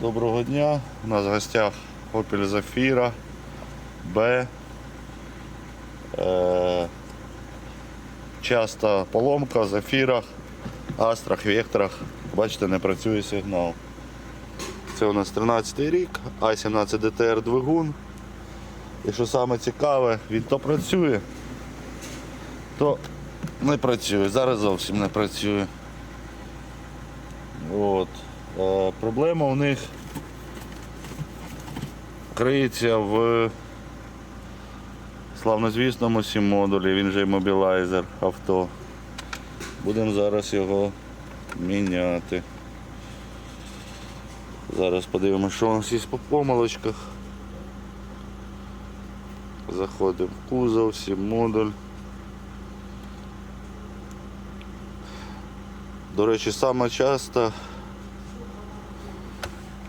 Доброго дня. У нас в гостях Opel Zafira B. Е, часто поломка в Зафірах, Астрах, Векторах. Бачите, не працює сигнал. Це у нас 13 рік, А17 DTR двигун. І що саме цікаве, він то працює, то не працює. Зараз зовсім не працює. От. Е, проблема у них криється в славнозвісному сім модулі, він же мобілайзер авто. Будемо зараз його міняти. Зараз подивимося, що у нас є по помилочках. Заходимо в кузов, сім модуль. До речі, саме часто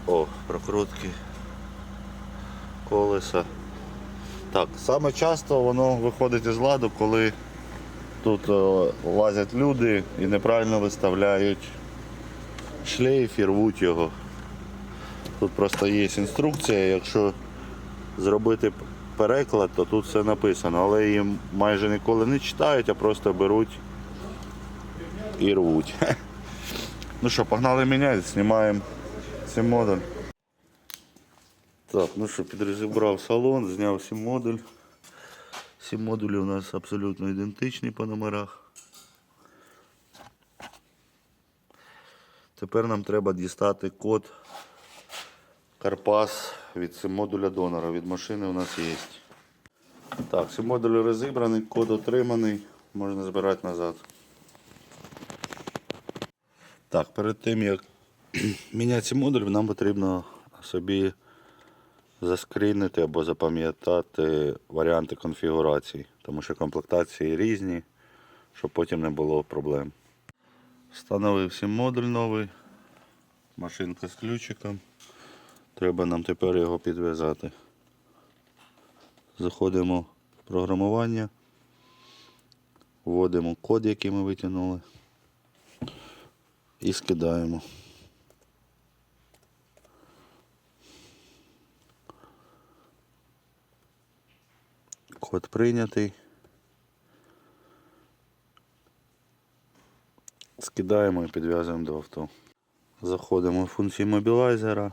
о, прокрутки колеса. Так, саме часто воно виходить із ладу, коли тут е, лазять люди і неправильно виставляють шлейф і рвуть його. Тут просто є інструкція, якщо зробити переклад, то тут все написано, але її майже ніколи не читають, а просто беруть і рвуть. Ну що, погнали міняти, знімаємо цей модуль. Так, ну що, підрозібрав салон, зняв сім модуль. Всі модулі у нас абсолютно ідентичні по номерах. Тепер нам треба дістати код Карпас від модуля донора. Від машини у нас є. Так, сім модуль розібраний, код отриманий, можна збирати назад. Так, перед тим як міняти ці модулі, нам потрібно собі заскрінити або запам'ятати варіанти конфігурацій, тому що комплектації різні, щоб потім не було проблем. Встановив сім модуль новий, машинка з ключиком. Треба нам тепер його підв'язати. Заходимо в програмування, вводимо код, який ми витягнули і скидаємо. Код прийнятий. Скидаємо і підв'язуємо до авто. Заходимо в функції мобілайзера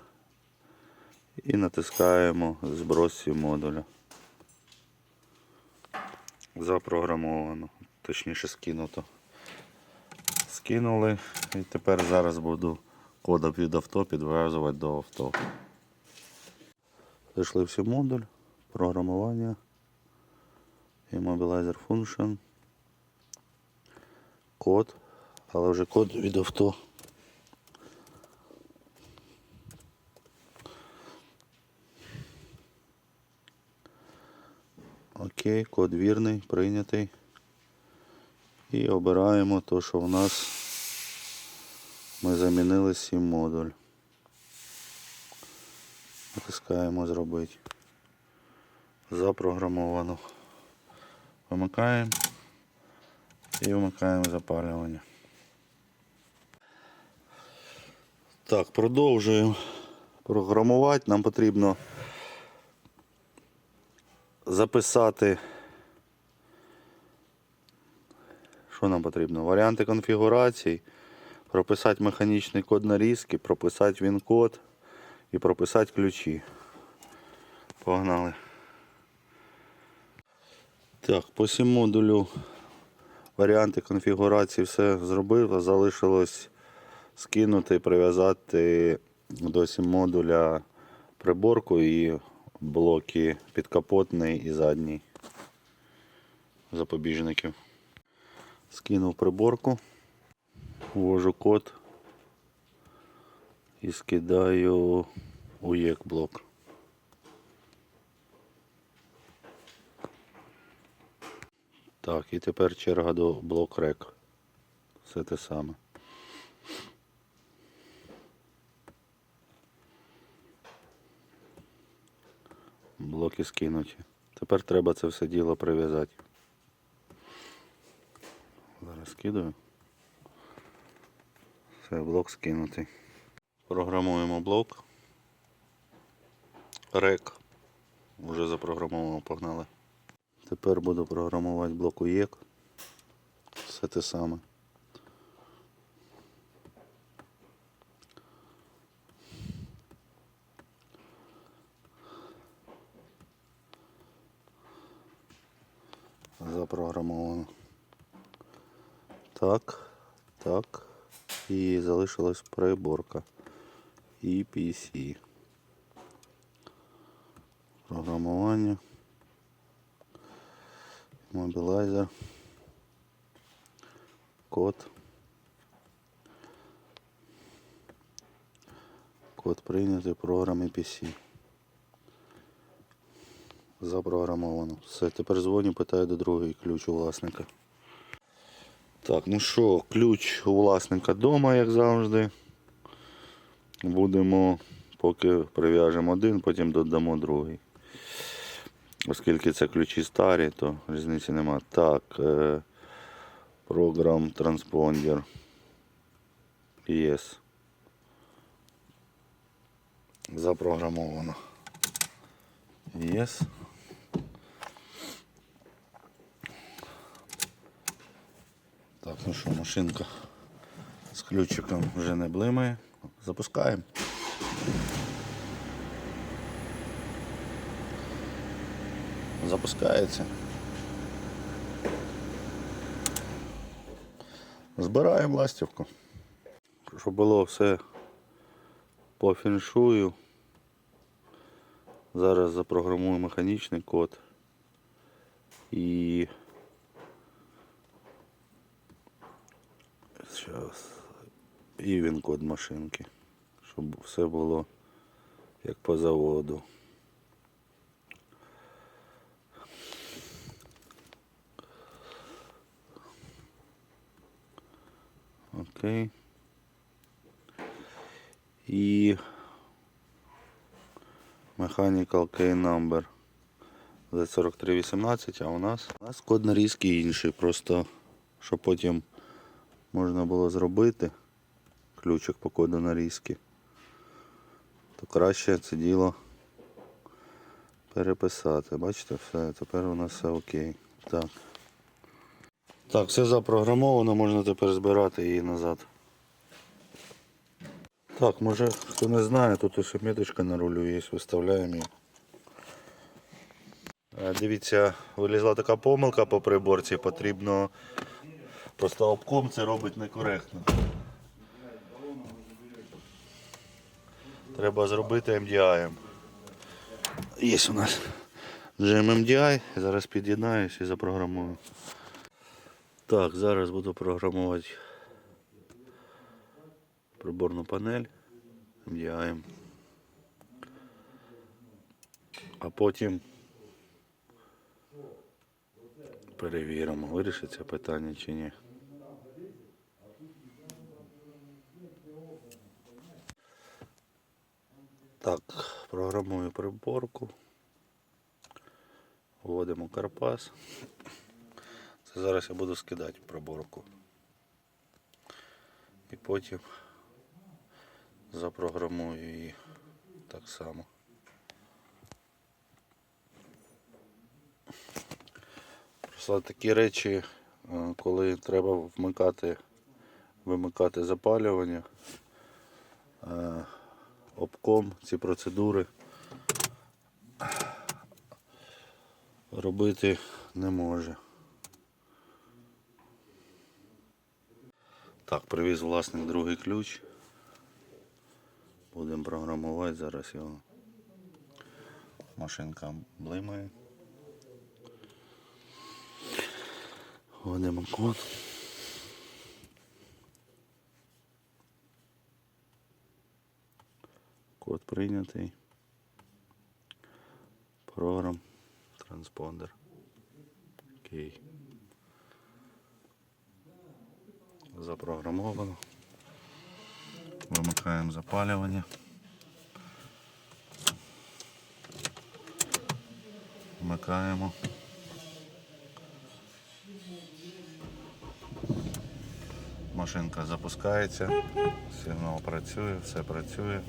і натискаємо зброс цього модуля. Запрограмовано, точніше скинуто. Скинули і тепер зараз буду кодом від авто підв'язувати до авто. Зайшли всі модуль, програмування, Immobilizer Function, код, але вже код від авто. Окей, код вірний, прийнятий. І обираємо те, що в нас ми замінили сім модуль. Натискаємо зробити. Запрограмовано. Вимикаємо і вмикаємо запалювання. Так, продовжуємо програмувати. Нам потрібно записати. Що нам потрібно? Варіанти конфігурацій, прописати механічний код нарізки, прописати він-код і прописати ключі. Погнали. Так, по цьому модулю варіанти конфігурації все зробив, залишилось скинути, прив'язати до сім модуля приборку і блоки підкапотний і задній запобіжників. Скинув приборку, ввожу код і скидаю у ЄК блок. Так, і тепер черга до блок рек. Все те саме. Блоки скинуті. Тепер треба це все діло прив'язати. Зараз скидаю. Все, блок скинутий. Програмуємо блок. Рек. Вже запрограмовано, погнали. Тепер буду програмувати блок УЄК. Все те саме. Запрограмовано. Так, так. І залишилась приборка. EPC. Програмування. Мобілайзер. Код. Код прийнятий програми PC. Запрограмовано. Все, тепер дзвоню, питаю до другої ключ у власника. Так, ну що, ключ у власника вдома, як завжди. Будемо, поки прив'яжемо один, потім додамо другий. Оскільки це ключі старі, то різниці нема. Так, е, програм транспондер. Yes. Запрограмовано. Yes. Так, ну що, машинка з ключиком вже не блимає. Запускаємо. Запускається. Збираємо ластівку. Щоб було все по феншую. Зараз запрограмую механічний код і Зараз. І він код машинки. Щоб все було як по заводу. Окей. І Mechanical Key Number Z4318, а у нас у нас код нарізки інший, просто щоб потім можна було зробити ключик по коду нарізки, то краще це діло переписати. Бачите, все, тепер у нас все окей. Так. Так, все запрограмовано, можна тепер збирати її назад. Так, може хто не знає, тут ось міточка на рулю є, виставляємо її. Е, Дивіться, вилізла така помилка по приборці, потрібно Просто обком це робить некоректно. Треба зробити MDI. Є у нас джем MDI, зараз під'єднаюсь і запрограмую. Так, зараз буду програмувати приборну панель MDI. А потім перевіримо, вирішиться питання чи ні. Так, програмую приборку. Вводимо карпас. Зараз я буду скидати приборку. І потім запрограмую її так само. Просто такі речі, е, коли треба вмикати, вимикати запалювання, е, обком ці процедури робити не може. Так, привіз власник другий ключ. Будемо програмувати зараз його. Машинка блимає. Вводимо код. Код прийнятий. Програм. Транспондер. Окей. Запрограмовано. Вимикаємо запалювання. Вмикаємо. Машинка запускається, сигнал працює, все працює.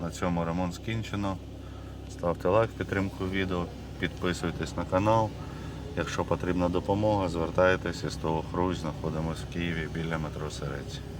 На цьому ремонт скінчено. ставте лайк підтримку відео, підписуйтесь на канал. Якщо потрібна допомога, звертайтеся з того хрузь, знаходимося в Києві біля метро Серець.